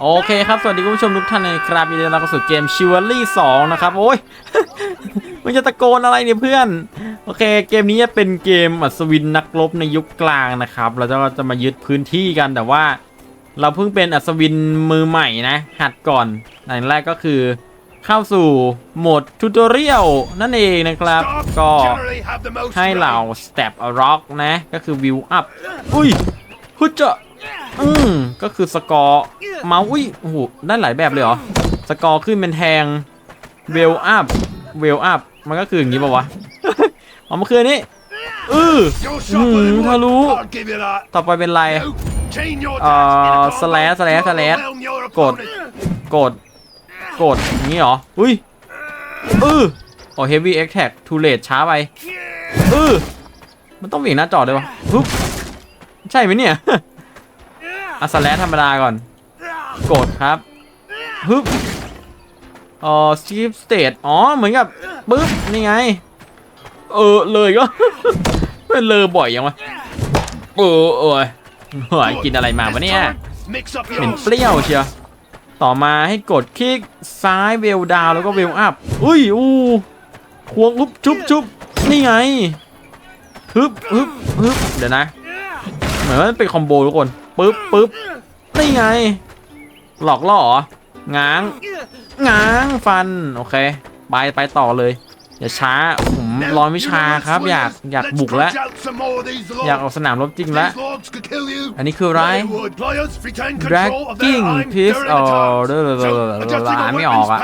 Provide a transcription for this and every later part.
โอเคครับ สวัสดีคุณผู้ชมทุกท่านนะครับยินดีต้อนรับเข้าสู่เกม c h i v a l r y 2นะครับ โอ้ย มันจะตะโกนอะไรเนี่ยเพื่อน โอเค เกมนี้จะเป็นเกมอัศวินนักรบในยุคกลางนะครับ เราจะจะมายึดพื้นที่กันแต่ว่า เราเพิ่งเป็นอัศวินมือใหม่นะ หัดก่อนอย่างแรกก็คือเข้าสู่โหมดทูตอเรียลนั่นเองนะครับ ก็ให้เหล่า step a rock นะ ก็คือ view up อุ้ยฮึจะ อืมก็คือสกอร์เมาส์อุ้ยโอ้โหได้หลายแบบเลยเหรอ สกอร์ขึ้นเป็นแทง w e l up w e l up มันก็คืออย่างนี้ป่าวะเอามาคืนนี้อือหืมทะลุต่อไปเป็นไรเอ่อสแลสแลสแลชกดกดกดอย่างนี้เหรอ อุ้ยอือโอ้ heavy attack too late ช้าไปอือมันต้องเหวี่ยงหน้าจอด้วยวะปึ๊บใช่ไหมเนี่ย อะสแลธรรมดาก่อน กดครับปึ๊บอ่อ skip state อ๋อ เหมือนกับปึ๊บ นี่ไง เออ เลยก็เป็นเลยบ่อยยังวะเออเออเฮ้ยกินอะไรมาวะเนี่ยเหม็นเปรี้ยวเชียวต่อมาให้กดคลิกซ้ายเวลดาวแล้วก็เวลอัพอุ้ยอู้ควงอุ๊บชุบชุบนี่ไงฮึบฮึบฮึบเดี๋ยวนะ เหมือนว่ามันเป็นคอมโบทุกคน ปึ๊บปึ๊บนี่ไง หลอกล่อเหรอง้างง้างฟัน โอเค ไปไปต่อเลย อย่าช้าผมรอวิชาครับ อยากอยากบุกแล้ว อยากออกสนามรบจริงแล้ว อันนี้คืออะไร Dragging piece อ๋อเด้อเด้อเด้อเด้ออ่านไม่ออกอะ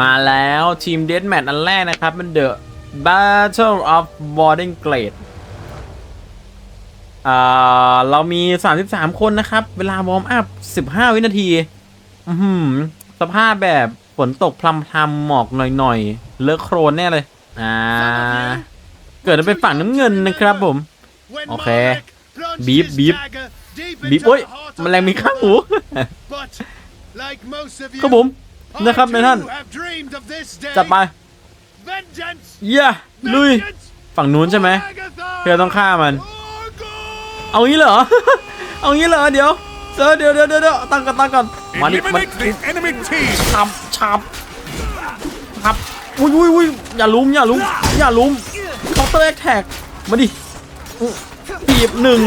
มาแล้วทีมเดดแมทอันแรกนะครับ มัน The Battle of Boarding Glade เรามี 33 คนนะครับ เวลาวอร์มอัพ 15 วินาที อือหือสภาพแบบฝนตกพรำพรำหมอกหน่อยๆ เลอะโครนแน่เลย อ่า เกิดมาเป็นฝั่งน้ำเงินนะครับผม โอเค บีบีบบบีบีบบบีบีบบโอ้โอ้ยยแมแมลลงงมีมีข้าข้างงหูหูครับผม นะครับในท่าน จัดไปเย่ลุลุยยฝั่งนู้นใช่ไหมเพื่อต้องฆ่ามัน เอางี้เหรอ เอางี้เหรอเดี๋ยวเออเดี๋ยวเดี๋ยวเดี๋ยวเดี๋ยวตั้งกันตั้งกันมาดิมา Eliminate the enemy team. ฉับฉับครับอุ้ยอุ้ยอุ้ยอย่าลุมอย่าลุมอย่าลุมเคาน์เตอร์แอคแท็กมาดิอื้อบีบหนึ่ง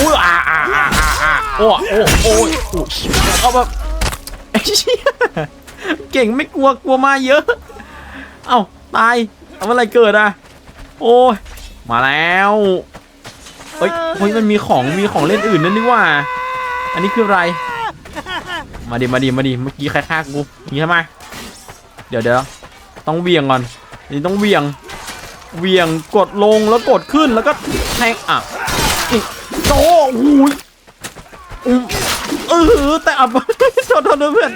อุ้ยอ่าอ่าอ่าอ่าอ่าโอ้โอ้โอ้ยโอ้ยเอาแบบไอ้เชี่ยเก่งไม่กลัวกลัวมาเยอะ เอ้าตายเอาอะไรเกิดอะโอ้ยมาแล้ว เฮ้ยเฮ้ยมันมีของมีของเล่นอื่นนั่นนี่ว่า อันนี้คืออะไร มาดิมาดิมาดิเมื่อกี้ใครฆ่ากูนี่ทำไมเดี๋ยวเดี๋ยวต้องเวียงก่อนอันนี่ต้องเวียงเวียงกดลงแล้วกดขึ้นแล้วก็แทงอะนี่โตโอ้ยอืมเออแต่อับโทษโทษเพื่อน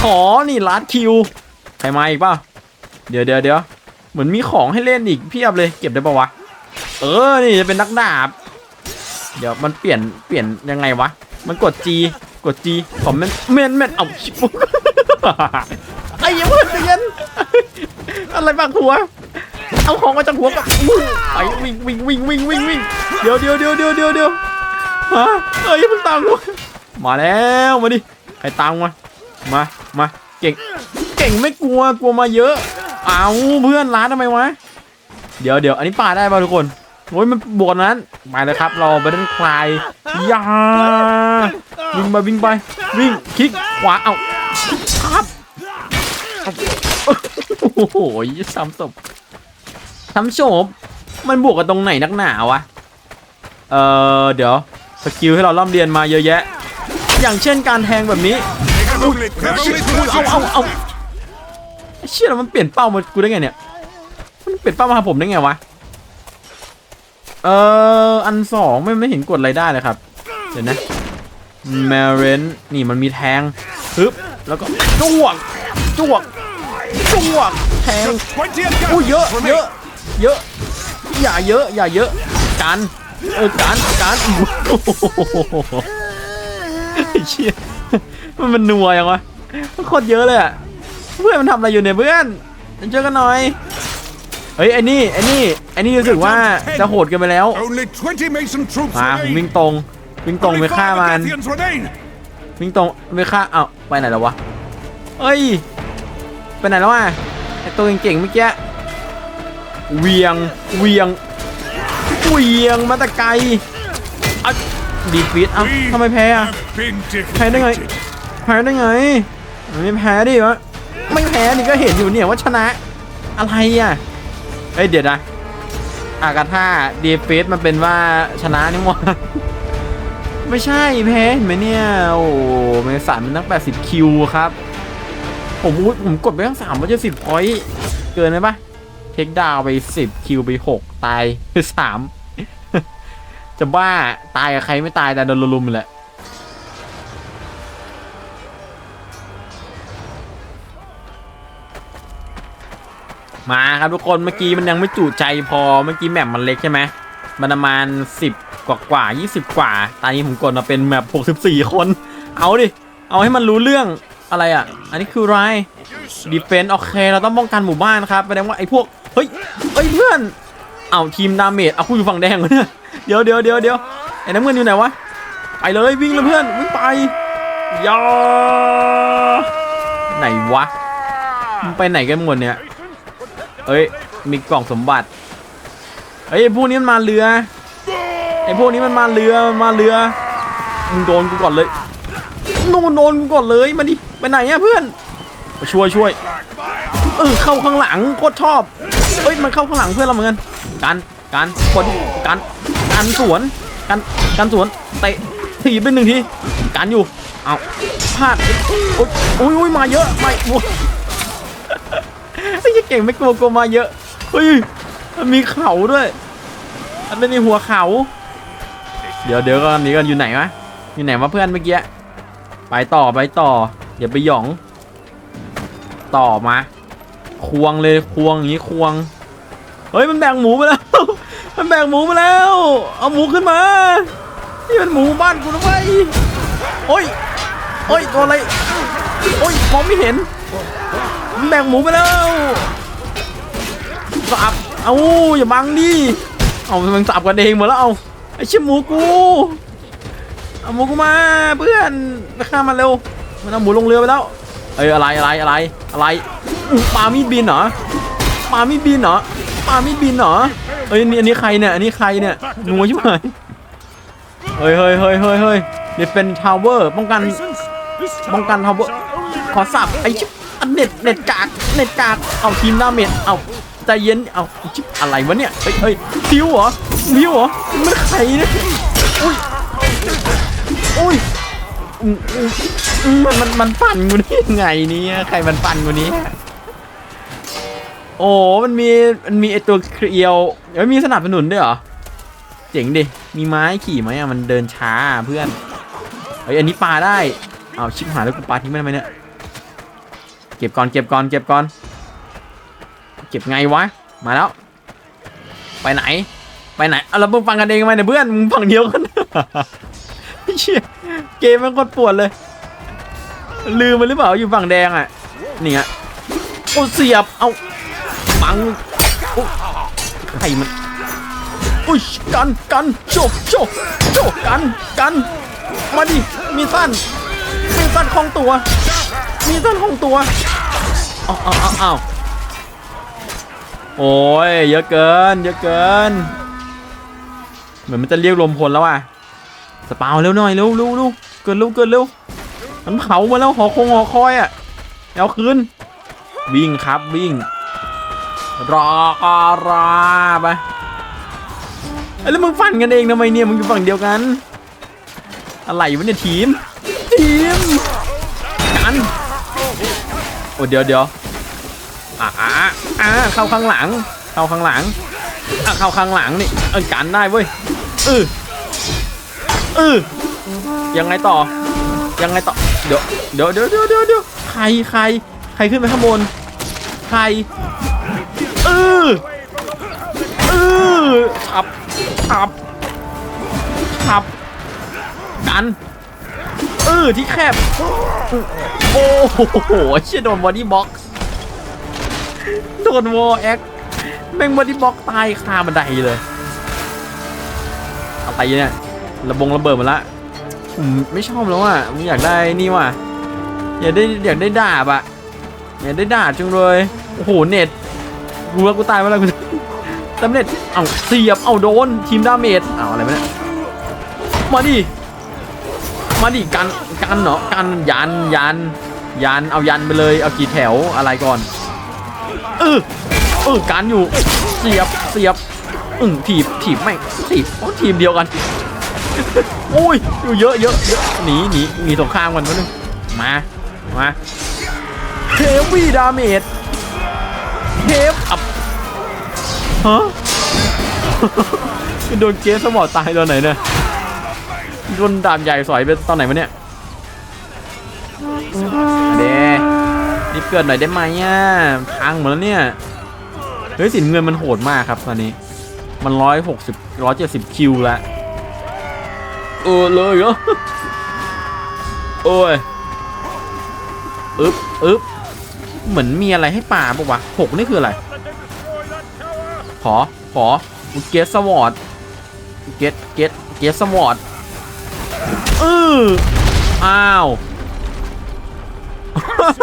ขอนี่ลัดคิวใครมาอีกเปล่าเดี๋ยวเดี๋ยวเดี๋ยวเหมือนมีของให้เล่นอีกเพียบเลยเก็บได้ปะวะ เออ นี่จะเป็นนักดาบ เดี๋ยวมันเปลี่ยนเปลี่ยนยังไงวะ มันกด G กด G ผมมันเมนเมนเอาชิบไอ้เหี้ยังเพื่อนใจเย็นอะไรบางหัว เอาของมาจากหัวกับอู้ไปวิ่งวิ่งวิ่งวิ่งวิ่งวิ่งเดี๋ยวเดี๋ยวเดี๋ยวเดี๋ยวเดี๋ยวเดี๋ยวฮะเอ้ยมึงตามกูมาแล้วมาดิใครตามมามามาเก่งเก่งไม่กลัวกลัวมาเยอะ เอาเพื่อนร้านทำไมวะเดี๋ยวเดี๋ยวอันนี้ป่าได้ป่ะทุกคน โอ้ยมันบวกนั้นไปเลยครับ เราไปเล่นคลายยาวิ่งไปวิ่งไปวิ่งคลิกขวาเอาครับโอ้โหซ้ำศพซ้ำโฉบมันบวกกันตรงไหนนักหนาวะเออเดี๋ยวสกิลให้เราล่ำเรียนมาเยอะแยะ อย่างเช่นการแทงแบบนี้เอาเอาเอาเชี่ยมันเปลี่ยนเป้ามากูได้ไงเนี่ยมันเปลี่ยนเป้ามาหาผมได้ไงวะ เอออันสองไม่ไม่เห็นกดอะไรได้เลยครับ เดี๋ยวนะแมเรนนี่มันมีแทงฮึบแล้วก็จ้วกจ้วกจ้วกแทงอุ้เยอะเยอะเยอะ อย่าเยอะ อย่าเยอะการเออการการโอ้โหไอ้เชี่ยมันมันนัวยังวะมันโคตรเยอะเลยอะเพื่อนมันทำอะไรอยู่เนี่ยเพื่อนเจอกันหน่อย เฮ้ยไอ้นี่ไอ้นี่ไอ้นี่รู้สึกว่าจะโหดเกันไปแล้ว Only 20 Mason troops มาผม remain. วิ่งตรงวิ่งตรงไป Only ฆ่า five มัน Agathians remain. วิ่งตรงไปฆ่าเอ้าไปไหนแล้ววะเอ้ยไปไหนแล้ววะไอตัวเก่งๆเมื่อกี้เวียงเวียงเวียงมาแต่ไกลอะดีฟีดเอ้า We ทำไมแพ้อะ have been แพ้ได้ไง defeated. แพ้ได้ไงไม่แพ้ดิวะไม่แพ้นี่ก็เห็นอยู่เนี่ยว่าชนะอะไรอะ เอ้ยเดี๋ยวนะอากาธาดีเฟสมันเป็นว่าชนะนี่หว่าไม่ใช่แพ้เห็นไหมเนี่ย โอ้เมสันมันตั้ง 80 คิวครับ ผมอุ๊ยผมกดไปตั้ง3มันจะ10พอยต์เกินไหมปะเทคดาวไป 10 คิวไป 6 ตายไป3จะบ้าตายกับใครไม่ตายแต่โดนลุมแหละ มาครับทุกคนเมื่อกี้มันยังไม่จุใจพอเมื่อกี้แมปมันเล็กใช่ไหมมันประมาณ 10 กว่ากว่า20 กว่า ตอนนี้ผมกดมาเป็นแมป64 คน เอาดิ เอาให้มันรู้เรื่องอะไรอะ อันนี้คือไรดีเฟนต์โอเค เราต้องป้องกันหมู่บ้านครับแสดงว่าไอ้พวก เฮ้ยเฮ้ยเพื่อน เอาทีมดาเมจเอาคุณอยู่ฝั่งแดงเนี่ยเดี๋ยวเดี๋ยวเดี๋ยวเดี๋ยวไอ้น้ำเงินอยู่ไหนวะ ไปเลยวิ่งเลยเพื่อนวิ่งไปยาไหนวะมึงไปไหนกันหมดเนี่ย เอ้ย มีกล่องสมบัติเฮ้ยพวกนี้มันมาเรือ ไอ้พวกนี้มันมาเรือ มันมาเรือ มึงโดนกูก่อนเลยนู่นโดนกูก่อนเลย มาดิ ไปไหนอะเพื่อน มาช่วยช่วย เออเข้าข้างหลังโคตรชอบเฮ้ยมันเข้าข้างหลังเพื่อนเราเหมือนกันกันกันคนกันกันสวนกันกันสวนเตะถีบไปหนึ่งทีกันอยู่ เอาพลาดโอยอุ้ยอุ้ยมาเยอะไม่ เหี้ยเก่งไม่กลัวกลัวมาเยอะเฮ้ยมันมีเขาด้วย มันเป็นในหัวเขา เดี๋ยวเดี๋ยวก่อนนี้ก่อนอยู่ไหนวะอยู่ไหนวะเพื่อนเมื่อกี้ไปต่อไปต่ออย่าไปหยอง ต่อมา ควงเลยควงอย่างนี้ควง เฮ้ยมันแบ่งหมูไปแล้ว มันแบ่งหมูมาแล้ว เอาหมูขึ้นมานี่เป็นหมูบ้านกูนะเว้ยโอ้ยโอ้ยตัวอะไรโอ้ยมองไม่เห็น แบ่งหมูไปแล้วสับเอาอย่าบังดิเอามันสับกันเองหมดแล้วเอาไอ้ชิบหมูกูเอาหมูกูมาเพื่อนฆ่ามันเร็วมันเอาหมูลงเรือไปแล้วเอ้ยอะไรอะไรอะไรอะไรปลามีดบินเหรอปลามีดบินเหรอปลามีดบินเหรอเอ้ยอันนี้อันนี้ใครเนี่ยอันนี้ใครเนี่ยงัวใช่ไหมเฮ้ยเฮ้ยเฮ้ยเฮ้ยเฮ้ยเดี๋ยวเป็นทาวเวอร์ป้องกันป้องกันทาวเวอร์ขอสับไอ้ชิบอัน เน็ตเน็ตกากเน็ตกากเอาทีมดาเมจเอาใจเย็นเอาชิบอะไรวะเนี่ยเฮ้ยเฮ้ยพิวเหรอพิวเหรอมันใครเนี่ยอุ้ยอุ้ยมันมันมันฟันกูได้ยังไงเนี่ยใครมันฟันกูนี้โอ้มันมีมันมีไอตัวเครียวเอ้ยมีสนับสนุนด้วยเหรอเจ๋งดิมีไม้ขี่ไหมอะมันเดินช้าเพื่อนเฮ้ยอันนี้ปลาได้เอาชิบหายแล้วกูปลาทิ้งไปทำไมเนี่ย เก็บก่อนเก็บก่อนเก็บก่อน เก็บไงวะ มาแล้ว ไปไหน ไปไหน เอาแล้วมึงฟังกันเองไหมเนี่ยเพื่อนมึงฟังเดียวกันเชี่ยเกมมันกดปวดเลย ลืมมันหรือเปล่าอยู่ฝั่งแดงอะ นี่ไงโอ้เสียบ เอาปังโอ้ใครมันอุ้ยกันกันโจกโจกโจกกันกัน มาดิ มีสั้น มีสั้นคล่องตัว มีสั้นของตัว อ้าวอ้าวอ้าวอ้าวโอ้ยเยอะเกิน เยอะเกิน เหมือนมันจะเรียกรวมพลแล้วอะสปาวเร็วหน่อยเร็วเร็วเร็วเกินเร็วเกินเร็วมันเผามาแล้วหอคงหอคอยอะเอาคืนวิ่งครับวิ่ง รอรอไปแล้วมึงฟันกันเองทำไมเนี่ยมึงอยู่ฝั่งเดียวกัน อะไรวะเนี่ยทีม ทีมกัน โอ้เดี๋ยวเดี๋ยวอ่าอ่าอ่าเข้าข้างหลัง เข้าข้างหลังอะเข้าข้างหลังนี่เออกันได้เว้ยเออเออยังไงต่อ ยังไงต่อ เดี๋ยวเดี๋ยวเดี๋ยวเดี๋ยวเดี๋ยวใครใคร ใครขึ้นไปข้างบน ใครเออเออฉับฉับฉับกัน เออที่แคบ โอ้โหเชี่ยโดนบอดี้บ็อกโดนวอแอ็กแม่งบอดี้บ็อกตายคาบันไดเลยอะไรเนี่ยระบงระเบิดหมาละไม่ชอบแล้วอะมอยากได้นี่ว่ะอยากได้อยากได้ดาบอะอยากได้ดาบจังเลยโอ้โหเน็ตกูว่ากูตายไปแล้วกูตำเน็ตเอาเสียบเอาโดนทีมดาเมจเอาอะไรไปเนี่ยมาดิ มาดิกันกันเนาะกันยันยันยันเอายันไปเลยเอากี่แถวอะไรก่อนเออเออการอยู่เสียบเสียบอึ้งถีบถีบไม่ถีบโอ้ทีมเดียวกันโอ้ยอยู่เยอะเยอะเยอะหนีหนีหนีสงครามกันวะนึงมามาเฮฟวี่ดาเมจเฮฟอับฮะโดนเกสสมอตายตอนไหนเนี่ย โดนดาบใหญ่สอยไปตอนไหนวะเนี่ยเด้รีบเกิดหน่อยได้ไหมอะพังหมดแล้วเนี่ยเฮ้ยสินเงินมันโหดมากครับตอนนี้ มันร้อยหกสิบร้อยเจ็ดสิบคิวแล้วเออเลยเหรอโอ้ยอึ๊บอึ๊บเหมือนมีอะไรให้ป่าปะวะหกนี่คืออะไร ขอ ขอเกสสวอตเกตเกตเกสสวอต เอออ้าว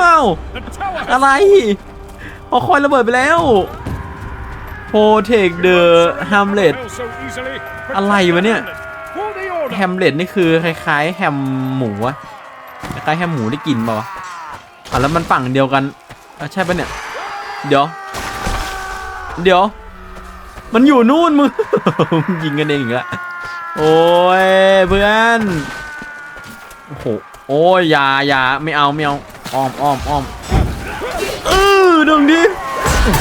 อ้าว อะไรพอคอยระเบิดไปแล้วโพเทคเดอะแฮมเล็ตอะไรวะเนี่ยแฮมเล็ตนี่คือคล้ายๆ แฮมหมูอะคล้ายแฮมหมูได้กินป่าวะอะแล้วมันฝั่งเดียวกันอะใช่ปะเนี่ย เดี๋ยว เดี๋ยว มันอยู่นู่นมึงยิงกันเองอีกแล้วโอ้ยเพื่อน โอ้โหโอ้ยอย่าอย่าไม่เอาไม่เอาอ้อมอ้อมอ้อมเออดึงดิ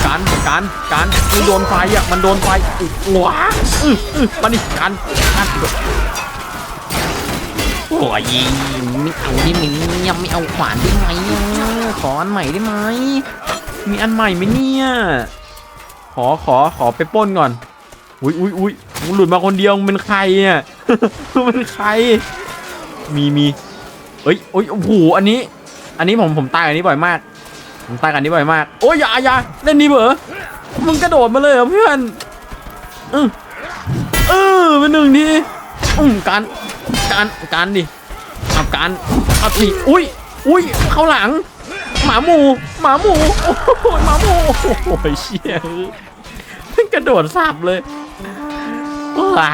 การการการมันโดนไฟอะมันโดนไฟอุ๊ยว้าอืออือมาดิการการโอ้ยไม่เอาได้ไหมเนี่ยไม่เอาขวานได้ไหมขออันใหม่ได้ไหมมีอันใหม่ไหมเนี่ยขอขอขอไปป้นก่อนอุ้ยอุ้ยอุ้ยมึงหลุดมาคนเดียวมึงเป็นใครเนี่ยมึงเป็นใคร มีมีเอ้ยโอ้ยโอ้โหอันนี้ อันนี้ผมผมตายอันนี้บ่อยมาก ผมตายอันนี้บ่อยมาก โอ้ยอย่าอย่าเล่นนี่เบอมึงกระโดดมาเลยเหรอเพื่อนเออเออเป็นหนึ่งทีอืมการการการดิเอาการเอาทีอุ้ยอุ้ยเข้าหลัง หมาหมูหมาหมูโอ้โหมาหมูโอ้โหเชี่ยมันกระโดดสับเลย ว้า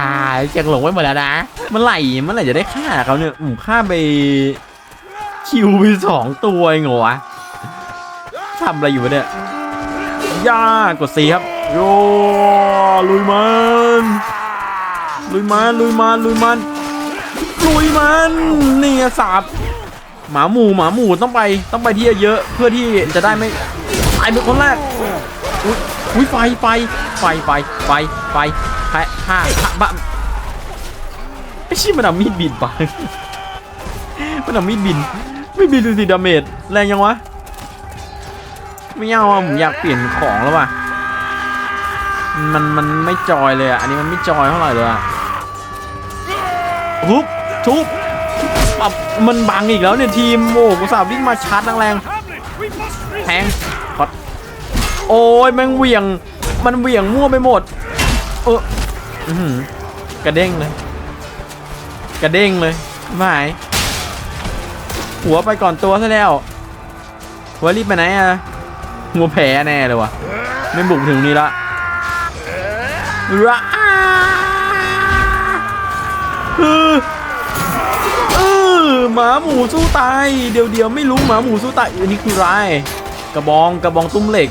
เจียงหลงไว้หมดแล้วนะเมื่อไหร่เมื่อไหร่จะได้ฆ่าเขาเนี่ยอืมฆ่าไปคิวไปสองตัวเองเหรอวะทำอะไรอยู่วะเนี่ยย่ากดซีครับโยลุยมันลุยมันลุยมันลุยมันลุยมันนี่สาบหมาหมูหมาหมูต้องไปต้องไปที่เยอะเพื่อที่จะได้ไม่ตายเป็นคนแรก อุ้ยอุ้ยไฟไฟไฟไฟไฟไฟแพะฆ่าฆ่าบ้าไอ้ชี้มันเอามีดบินไปมันเอามีดบิน ไม่บินดูสิดาเมจแรงยังวะ ไม่เอาอะผมอยากเปลี่ยนของแล้วว่ะ มันมันไม่จอยเลยอะ อันนี้มันไม่จอยเท่าไหร่เลยอะทุบทุบปับมันบังอีกแล้วเนี่ยทีม โอ้กูสาววิ่งมาชาร์จแรงแทง โอ้ยมันเหวี่ยง มันเหวี่ยงมั่วไปหมด เออกระเด้งเลย กระเด้งเลยไม่หาย หัวไปก่อนตัวซะแล้วหัวรีบไปไหนอะหัวแผลแน่เลยวะไม่บุกถึงนี้ละระออเออหมาหมูสู้ตาย เดี๋ยวเดี๋ยวไม่รู้หมาหมูสู้ตายอันนี้คือไร กระบองกระบองตุ้มเหล็ก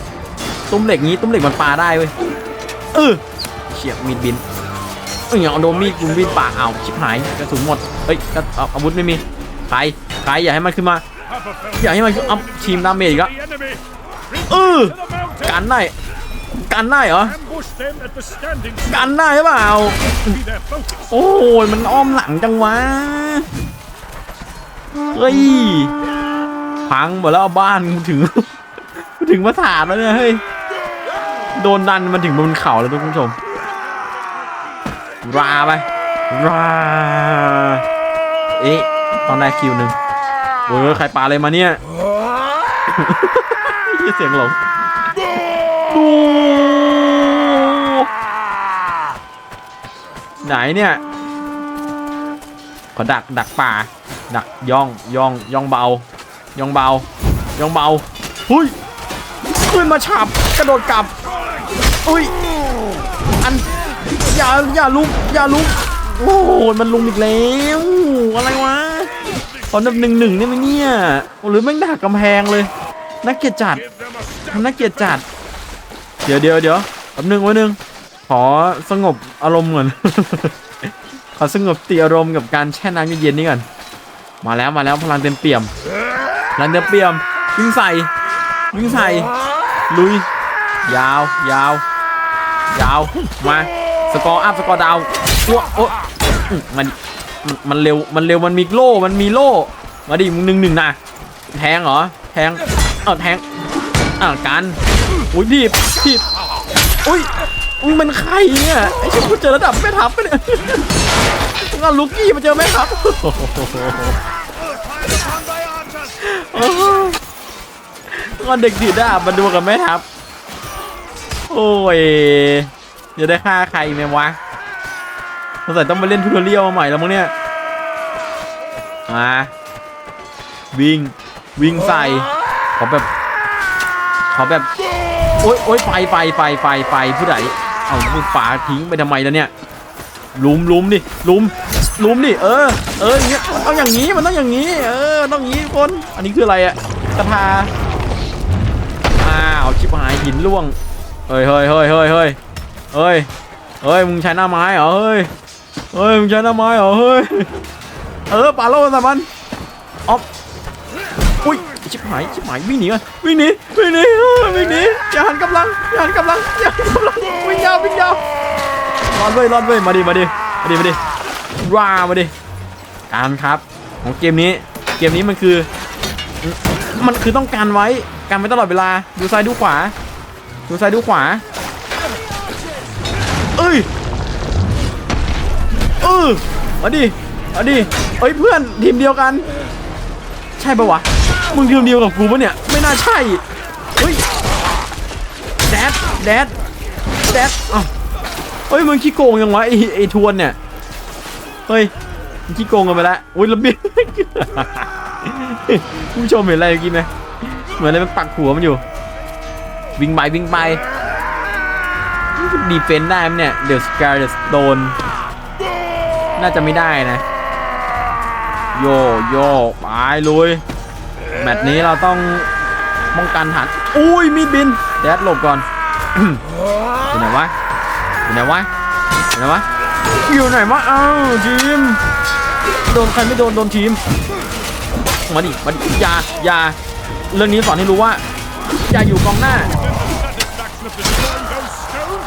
ตุ้มเหล็กนี้ตุ้มเหล็กมันปาได้เว้ยเออเฉียบมีดบินเออเอาโดนมีดกุมมีดปากเอาชิบหายกระสุนหมดเฮ้ยกระเอาอาวุธไม่มีใครใครอย่าให้มันขึ้นมา อย่าให้มันขึ้นเอาทีมดาเมจอีกแล้วเออกันได้กันได้เหรอกันได้หรือเปล่าโอ้ยมันอ้อมหลังจังวะเฮ้ยพังหมดแล้วบ้านกูถึงกูถึงมาถาดแล้วเนี่ยเฮ้ย โดนดันมันถึงบนเขาแล้วทุกผู้ชม ราไป รา เอ๊ะ ตอนได้คิวหนึ่งโอ้ยใครปาอะไรมาเนี่ยเหี้ยเสียงหลงดูไหนเนี่ย ขอดักดักป่า ดักย่องย่องย่องเบา ย่องเบา ย่องเบาหุยขึ้นมาฉับกระโดดกลับ อุ้ยอันอย่าอย่าลุกอย่าลุกโอ้โหมันลุมอีกแล้วอะไรวะตอนนับหนึ่งหนึ่งเนี่ยไหมเนี่ยโอ้หรือแม่งดักกำแพงเลยน่าเกียดจัดทำน่าเกียดจัด เดี๋ยวเดี๋ยวเดี๋ยวแป๊บนึงไว้นึงขอสงบอารมณ์ก่อนขอสงบติอารมณ์กับการแช่น้ำเย็นๆนี่ก่อนมาแล้วมาแล้วพลังเต็มเปี่ยมพลังเต็มเปี่ยมวิ่งใส่วิ่งใส่ลุย ยาวยาว ยาวมาสกอร์อัพสกอร์ดาวอ้วโอ้ยมันมันเร็วมันเร็วมันมีโล่มันมีโล่มาดิมึงหนึ่งหนึ่งนะแทงเหรอแทงเออแทงอ่ากันอุ้ยดีบดีบอุ้ยมึงเป็นใครเนี่ยไอ้ชิบกูเจอระดับแม่ทัพปะเนี่ยงเอาลูกี้มาเจอแม่ทัพงอนเด็กดีดามาดูกับแม่ทัพ โอ้ยจะได้ฆ่าใครไหมวะสงสัยต้องมาเล่นทูตอเรียลมาใหม่แล้วมั้งเนี่ย มาวิ่งวิ่งใส่ขอแบบขอแบบ โอ๊ยโอ๊ยไฟไฟไฟไฟไฟผู้ใดเอามึงฝาทิ้งไปทำไมแล้วเนี่ยลุมลุมดิลุมลุมดิเออ เอออย่างเงี้ยมันต้องอย่างนี้มันต้องอย่างนี้ เออมันต้องอย่างนี้คน อันนี้คืออะไรอะกระทาอ้าวชิบหายหินร่วง เฮ้ยเฮ้ยเฮ้ยเฮ้ยเฮ้ยเฮ้ยเฮ้ยมึงใช้หน้าไม้เหรอเฮ้ยเฮ้ยมึงใช้หน้าไม้เหรอเฮ้ยเออปาโลใส่มันออฟอุ้ยชิบหายชิบหายวิ่งหนีก่อนวิ่งหนีวิ่งหนีวิ่งหนีอย่าหันกำลังอย่าหันกำลังอย่าหันกำลังวิ่งยาววิ่งยาวรอดเว้ยรอดเว้ยมาดิมาดิมาดิมาดิว้ามาดิการครับของเกมนี้เกมนี้มันคือ มันคือต้องการไว้การไว้ตลอดเวลาดูซ้ายดูขวา ดูซ้ายดูขวา เอ้ยเออมาดิมาดิเอ้ยเพื่อนทีมเดียวกัน ใช่ปะวะ มึงทีมเดียวกับกูปะเนี่ย ไม่น่าใช่ เฮ้ย แดด แดด แดดอ้าวเฮ้ยมึงขี้โกงยังวะไอไอทวนเนี่ย เฮ้ยมึงขี้โกงกันไปแล้วอุ้ยระเบียงผู้ชมเห็นอะไรเมื่อกี้ไหมเหมือนอะไรมันปักหัวมันอยู่ วิ่งไปวิ่งไปดีเฟนได้ไหมเนี่ยเดี๋ยวสกาเดสโดนน่าจะไม่ได้นะ โยโย่ไปลุย แมตช์นี้เราต้องป้องกันฐานอุ้ยมีดบินแดดหลบก่อนอยู่ไหนวะอยู่ไหนวะอยู่ไหนวะอยู่ไหนวะเอ้าทีมโดนใครไม่โดนโดนทีมมาดิมาดิอย่าอย่าเรื่องนี้สอนให้รู้ว่าอย่าอยู่กองหน้า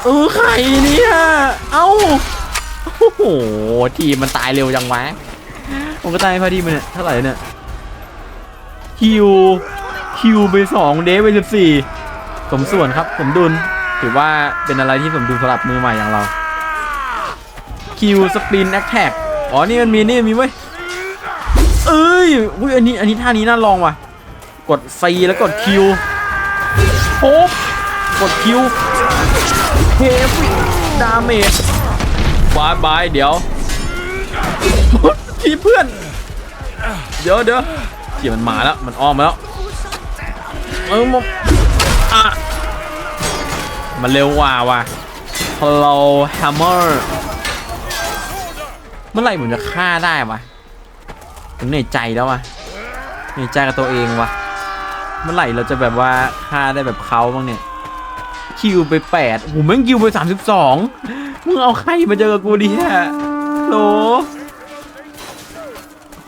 เออใครเนี่ย เอ้า โอ้โห ทีมมันตายเร็วจังวะผมก็ตายพอดีมันเนี่ยเท่าไหร่เนี่ยคิวคิวไปสองเดฟไปสิบสี่สมส่วนครับ สมดุล ถือว่าเป็นอะไรที่สมดุลสำหรับมือใหม่อย่างเราคิวสปินแอคแท็กอ๋อ นี่มันมีนี่มีเว้ย เอ้ยอุ้ยอันนี้อันนี้ท่านี้น่าลองว่ะ กด C แล้วกด Q โป๊บกด Q เฮฟดาเมจบายบายเดี๋ยวที่เพื่อน เดี๋ยวเดี๋ยวเกี่ยมันมาแล้ว มันอ้อมมาแล้วเออมงอะมันเร็วกว่าว่ะ Hello Hammer เมื่อไหร่ผมจะฆ่าได้วะผมเหนื่อยใจแล้ววะเหนื่อยใจกับตัวเองวะเมื่อไหร่เราจะแบบว่าฆ่าได้แบบเขาบ้างเนี่ย คิวไปแปดโอ้โหแม่งคิวไปสามสิบสองมึงเอาใครมาเจอกับกูดิฮะโหล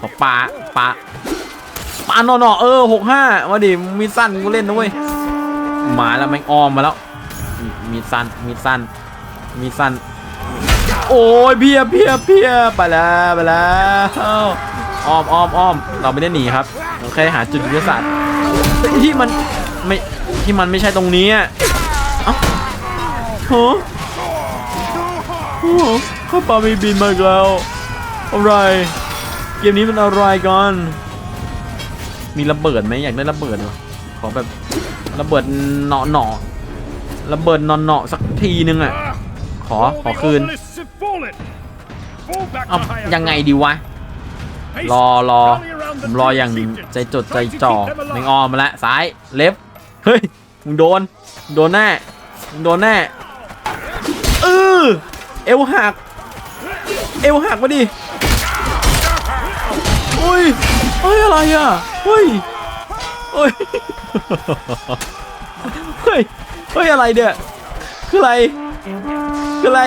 ขอปาปาปาหนอหนอเออหกห้ามาดิมีสั้นกูเล่นนะเว้ยมาแล้วแม่งออมมาแล้ว มีสั้นมีสั้นมีสั้นโอ้ยเพียเพียเพียไปแล้วไปแล้วอ้อมอ้อมอ้อมเราไม่ได้หนีครับเราแค่หาจุดยุทธศาสตร์ที่มันไม่ที่มันไม่ใช่ตรงนี้ โหโอ้โหข้าปลามีบินมาอีกแล้วอะไรเกมนี้มันอะไรกันมีระเบิดไหมอยากได้ระเบิดวะขอแบบระเบิดเหนาะเหนาะระเบิดนอนเหนาะสักทีนึงอะขอขอคืน Obelisks have fallen. Fall back เอา to higher ยังไงดีวะ Haste, รอรอ rally around ผ the มรอ two อย่าง chieftains. ใจจดใจ Try to จ่อ keep them แมง alive. ออมมาแล้วซ้ายเล็บเฮ้ยมึงโดนมึงโดนแน่มึงโดนแน่ เออเอวหัก เอวหักมาดิเฮ้ยเฮ้ยอะไรอะเฮ้ยเฮ้ยเฮ้ยเฮ้ยอะไรเนี่ยคืออะไรคืออะไร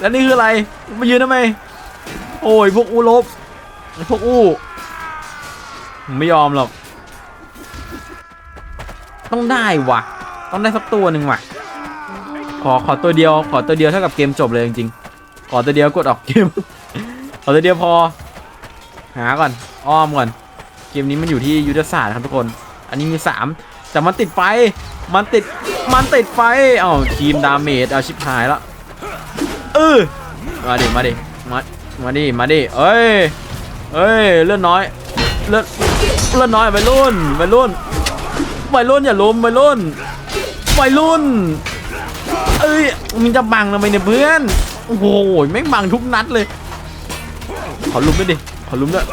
แล้วนี่คืออะไรมายืนทำไมโอ้ยพวกอู้ลบพวกอู้ไม่ยอมหรอก ต้องได้ว่ะต้องได้สักตัวหนึ่งว่ะ ขอขอตัวเดียวขอตัวเดียวเท่ากับเกมจบเลยจริงๆขอตัวเดียวกดออกเกม ขอตัวเดียวพอ หาก่อนอ้อมก่อนเกมนี้มันอยู่ที่ยุทธศาสตร์ครับทุกคน อันนี้มีสามแต่มันติดไฟมันติดมันติดไฟเอ้าทีมดาเมจเอาชิบหายแล้วเออมาดิมาดิมามาดิมาดิเอ้ยเอ้ยเลือดน้อยเลือดเลือดน้อยวัยรุ่นวัยรุ่นวัยรุ่นอย่าล้มวัยรุ่นวัยรุ่น เอ้ยมึงจะบังทำไมเนี่ยเพื่อนโอ้โหแม่งบังทุกนัดเลยขอลุมด้วยดิขอลุมด้วย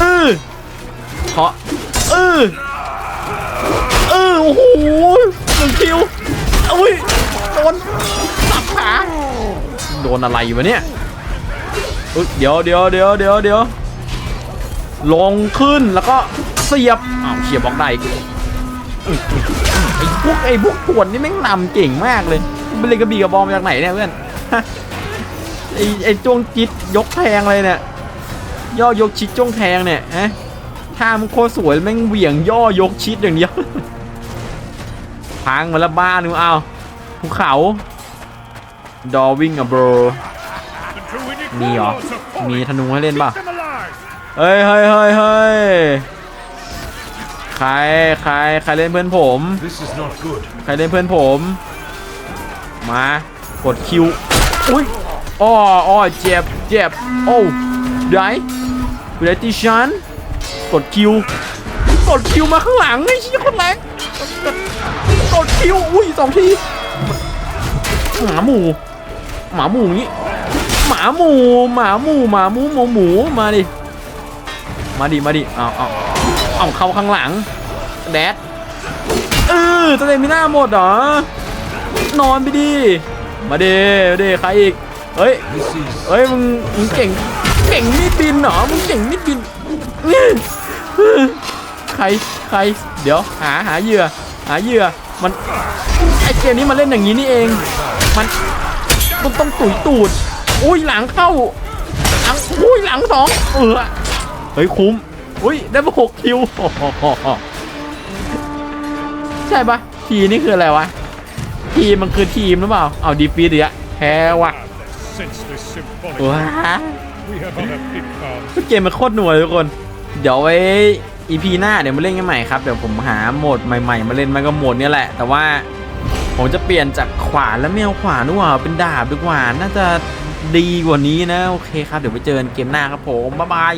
เออขอเออเออโอ้โหหนึ่งคิวอุ้ยโดนสับขาโดนอะไรวะเนี่ยเดี๋ยวเดี๋ยวเดี๋ยวเดี๋ยวเดี๋ยวลงขึ้นแล้วก็เสียบอ้าวเสียบบล็อกได้ อีกอื้อไอ้พวกไอ้พวกปวดนี่แม่งนำเก่งมากเลยเป็นเลยนกระบี่กระบองมาจากไหนเนี่ยเพื่อนฮะไอ้ไอ้จ้วงจิตยกแทงเลยเนี่ยย่อยกชิดจ้วงแทงเนี่ยฮะท่ามันโคตรสวยแม่งเหวี่ยงย่อยกชิดอย่างเดียวพังมาแล้วบ้านนูเอาภูเขาดอวิ่งอะโบร The druidic มีเหรอ warlords are falling. มีธนูให้เล่น Keep ป่ะ them alive. เฮ้ยเฮ้ยเฮ้ยเฮ้ยใค รใครใครเล่นเพื่อนผม This is not good. ใครเล่นเพื่อนผม มากดคิวอุ้ยอ้ออ้อเจ็บเจ็บโอ้ได้เรติชันกดคิวกดคิวมาข้างหลังไอ้ชี้ยคนแรงกดกดคิวอุ้ยสองทีหมาหมูหมาหมูงี้หมาหมูหมาหมูหมาหมูหมูหมูมาดิมาดิมาดิเอาเอา เอาเข้าข้างหลังแดดเออสเตมิน่าหมดเหรอนอนไปดิมาเดมาเดใครอีกเฮ้ยเฮ้ยมึงมึงเก่งเก่งมีดบินเหรอมึงเก่งมีดบินใครใคร เดี๋ยวหาหาเหยื่อ หาเหยื่อมันไอเกมนี้มันเล่นอย่างนี้นี่เอง มันมันต้องตุ๋ยตูดอุ้ยหลังเข้าหลังอุ้ยหลังสองเออเฮ้ยคุ้ม อุ้ยได้มาหกคิวใช่ปะทีนี่คืออะไรวะ ทีมมันคือทีมหรือเปล่า เอาดีฟีดอีอะแพ้วะว้าเกมมันโคตรหน่วยทุกคน เดี๋ยวไว้อีพีหน้าเดี๋ยวมาเล่นกันใหม่ครับ เดี๋ยวผมหาโหมดใหม่ ๆ มาเล่นมันก็โหมดนี้แหละ แต่ว่าผมจะเปลี่ยนจากขวานแล้วไม่เอาขวานด้วยเป็นดาบดีกว่าน่าจะดีกว่านี้นะ โอเคครับ เดี๋ยวไปเจอกันเกมหน้าครับผม บ๊ายบาย